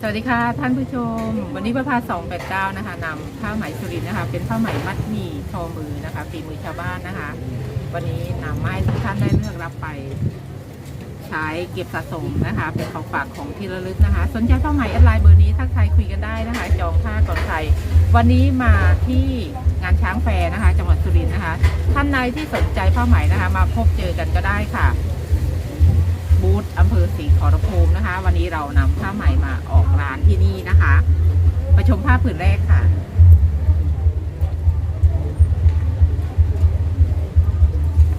สวัสดีค่ะท่านผู้ชม วันนี้ประภา289นะคะนำผ้าไหมสุรินนะคะ เป็นผ้าไหมมัดหมี่ทอมือนะคะฝีมือชาวบ้านนะคะ วันนี้นำมาให้ทุกท่านได้เลือกรับไป ใช้เก็บสะสมนะคะ เป็นของฝากของที่ระลึกนะคะ สนใจผ้าไหมแอดไลน์เบอร์นี้ถ้าใครคุยกันได้นะคะ จองผ้าก่อนใครวันนี้มาที่งานช้างแฟร์นะคะ จังหวัดสุรินทร์นะคะ ท่านใดที่สนใจผ้าไหมนะคะ มาพบเจอกันก็ได้ค่ะ บูธอำเภอศรีขอรภูมินะคะ วันนี้เรานำผ้าไหม่มาออกร้านที่นี่นะคะไปชมผ้าผืนแรกค่ะ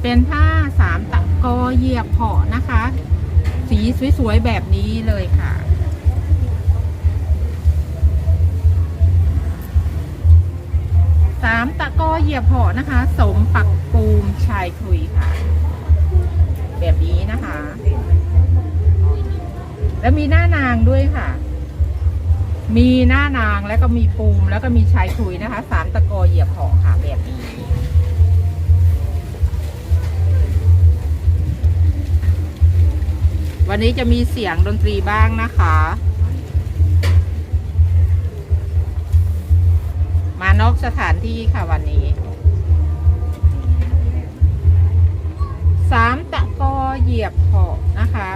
เป็นผ้าสามตะกอเหยียบเพาะนะคะ สีสวยๆแบบนี้เลยค่ะ สามตะกอเหยียบเพาะนะคะ สมปักปูมชายคุยค่ะ แล้วมีหน้านางด้วยค่ะ มีหน้านางแล้วก็มีปูมแล้วก็มีชายคุยนะคะสามตะกอเหยียบหาะค่ะแบบนี้วันนี้จะมีเสียงดนตรีบ้างนะคะ มานอกสถานที่ค่ะวันนี้ สามตะกอเหยียบหาะนะคะ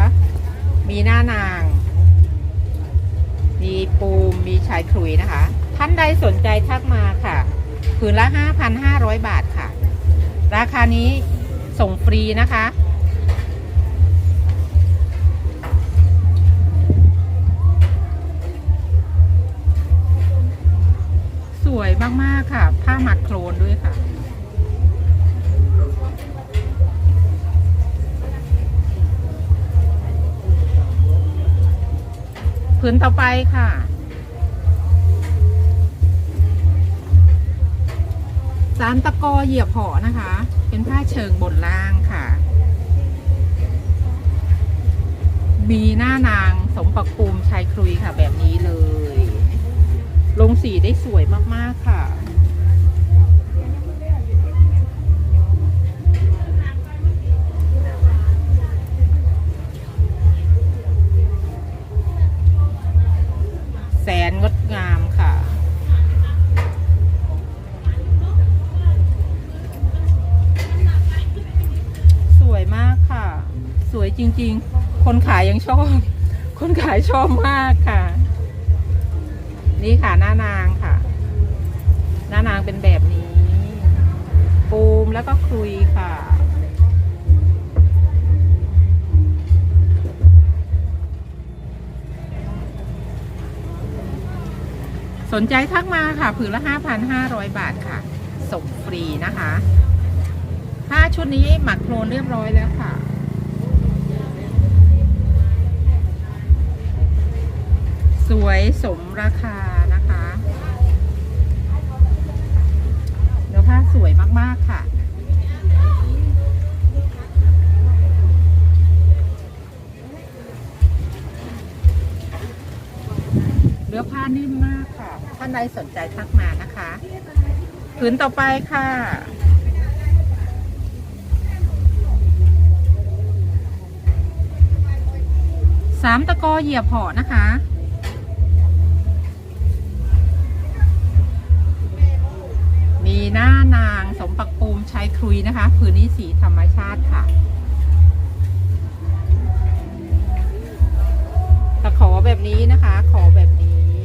มีหน้านาง มีปูมมีชายคลุยนะคะ ท่านใดสนใจทักมาค่ะผืนละ 5,500 บาทค่ะ ราคานี้ส่งฟรีนะคะ สวยมาก ๆ ค่ะ ผ้าหมักโครนด้วยค่ะ ผืนต่อไปค่ะ สามตะกอเหยียบห่อนะคะ เป็นผ้าเชิงบนล่างค่ะมีหน้านางสมปักปูมชายครุยค่ะ แบบนี้เลย ลงสีได้สวยมาก ๆ ค่ะ จริง ๆ คนขายยังชอบ คนขายชอบมากค่ะ นี่ค่ะหน้านางค่ะ หน้านางเป็นแบบนี้ ปูมแล้วก็คลุยค่ะสนใจทักมาค่ะ ผืนละ 5,500 บาทค่ะ ส่งฟรีนะคะ ผ้าชุดนี้หมักโครนเรียบร้อยแล้วค่ะ วยสมราคานะคะเนื้อผ้าสวยมากๆค่ะ เนื้อผ้านิ่มมากค่ะ ท่านใดสนใจทักมานะคะผืนต่อไปค่ะสามตะกอเหยียบเหาะนะคะ น้านางสมปักปูมชายครุยนะคะผืนนี้สีธรรมชาติค่ะตะขอแบบนี้นะคะ ขอแบบนี้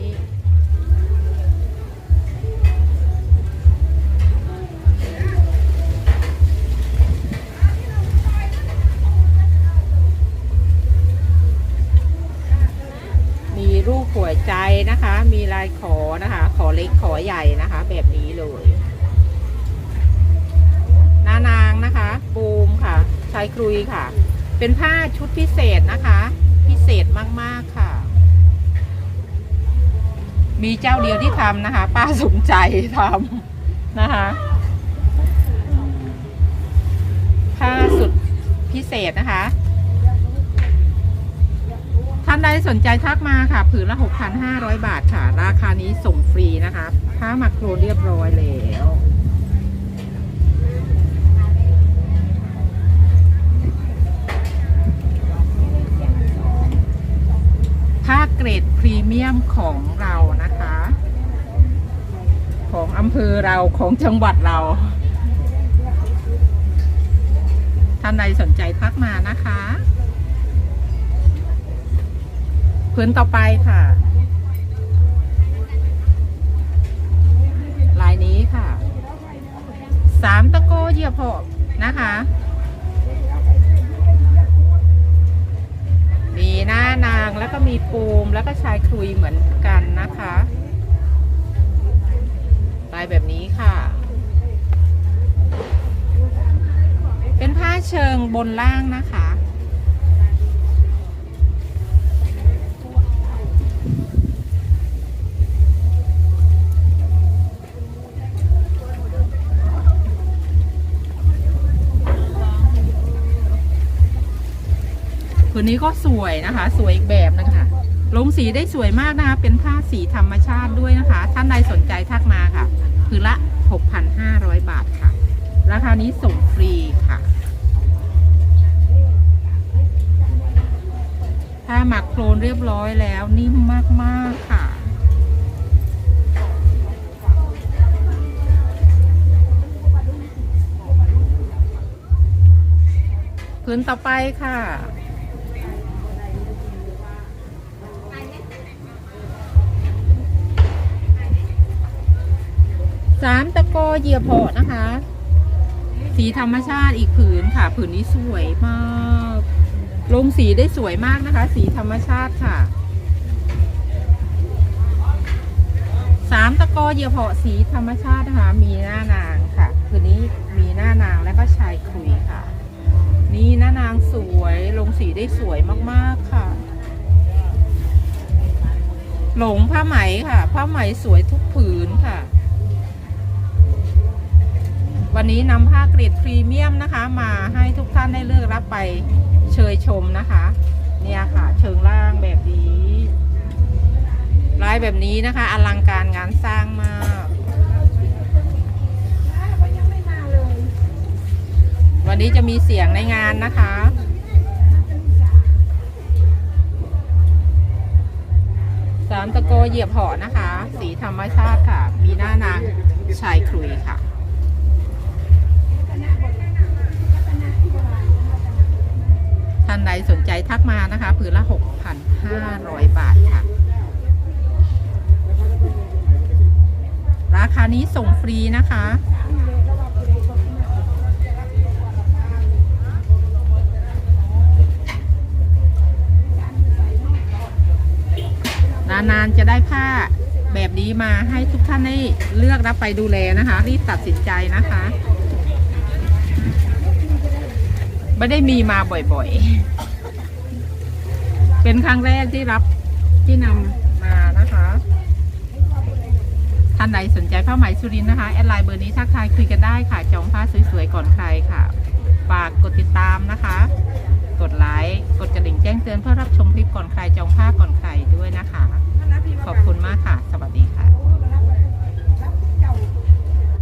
มีรูปหัวใจนะคะ มีลายขอนะคะ ขอเล็กขอใหญ่นะคะ แบบนี้เลยานางนะคะปูมค่ะชายครุยค่ะ เป็นผ้าชุดพิเศษนะคะ พิเศษมากๆค่ะ มีเจ้าเดียวที่ทำนะคะ ป้าสมใจทำนะคะ ผ้าสุดพิเศษนะคะ ท่านใดสนใจทักมาค่ะ ผืนละ 6,500 บาทค่ะ ราคานี้ส่งฟรีนะคะ ผ้าหมักโครนเรียบร้อยแล้ว ผ้าเกรดพรีเมียมของเรานะคะ ของอำเภอเราของจังหวัดเราท่านใดสนใจทักมานะคะพื้นต่อไปค่ะ ลายนี้ค่ะ สามตะโกเหยียบหอกนะคะ หน้านางแล้วก็มีปูมแล้วก็ชายคลุยเหมือนกันนะคะลายแบบนี้ค่ะ เป็นผ้าเชิงบนล่างนะคะ ผืนนี้ก็สวยนะคะ สวยอีกแบบนึงค่ะลงสีได้สวยมากนะคะ เป็นผ้าสีธรรมชาติด้วยนะคะ ท่านใดสนใจทักมาค่ะคือละ 6,500 บาทค่ะ ราคานี้ส่งฟรีค่ะถ้าหมักโครนเรียบร้อยแล้วนิ่มมากๆค่ะ พื้นต่อไปค่ะ สามตะโกเหยียบเหาะนะคะ สีธรรมชาติอีกผืนค่ะ ผืนนี้สวยมาก ลงสีได้สวยมากนะคะ สีธรรมชาติค่ะสามตะโกเหยียบเหาะสีธรรมชาตินะคะมีหน้านางค่ะผืนนี้มีหน้านางและก็ชายคุยค่ะ นี่หน้านางสวยลงสีได้สวยมากๆค่ะ หลงผ้าไหมค่ะ ผ้าไหมสวยทุกผืนค่ะ วันนี้นำผ้าเกรดพรีเมียมนะคะ มาให้ทุกท่านได้เลือกรับไปเชยชมนะคะ เนี่ยค่ะ เชิงล่างแบบนี้ลายแบบนี้นะคะ อลังการงานสร้างมากวันนี้จะมีเสียงในงานนะคะสามตะโกเหยียบหาะนะคะ สีธรรมชาติค่ะ มีหน้านางชายคลุยค่ะ ท่านใดสนใจทักมานะคะผืนละ 6,500 บาทค่ะ ราคานี้ส่งฟรีนะคะนานๆจะได้ผ้าแบบนี้มาให้ทุกท่านได้เลือกรับไปดูแลนะคะ รีบตัดสินใจนะคะ ไม่ได้มีมาบ่อยๆ เป็นครั้งแรกที่รับที่นำมานะคะ ท่านใดสนใจผ้าไหมสุรินนะคะ แอดไลน์เบอร์นี้ทักทายคุยกันได้ค่ะ จองผ้าสวยๆ ก่อนใครค่ะ ฝากกดติดตามนะคะ กดไลค์ กดกระดิ่งแจ้งเตือนเพื่อรับชมคลิปก่อนใคร จองผ้าก่อนใครด้วยนะคะ ขอบคุณมากค่ะ สวัสดีค่ะ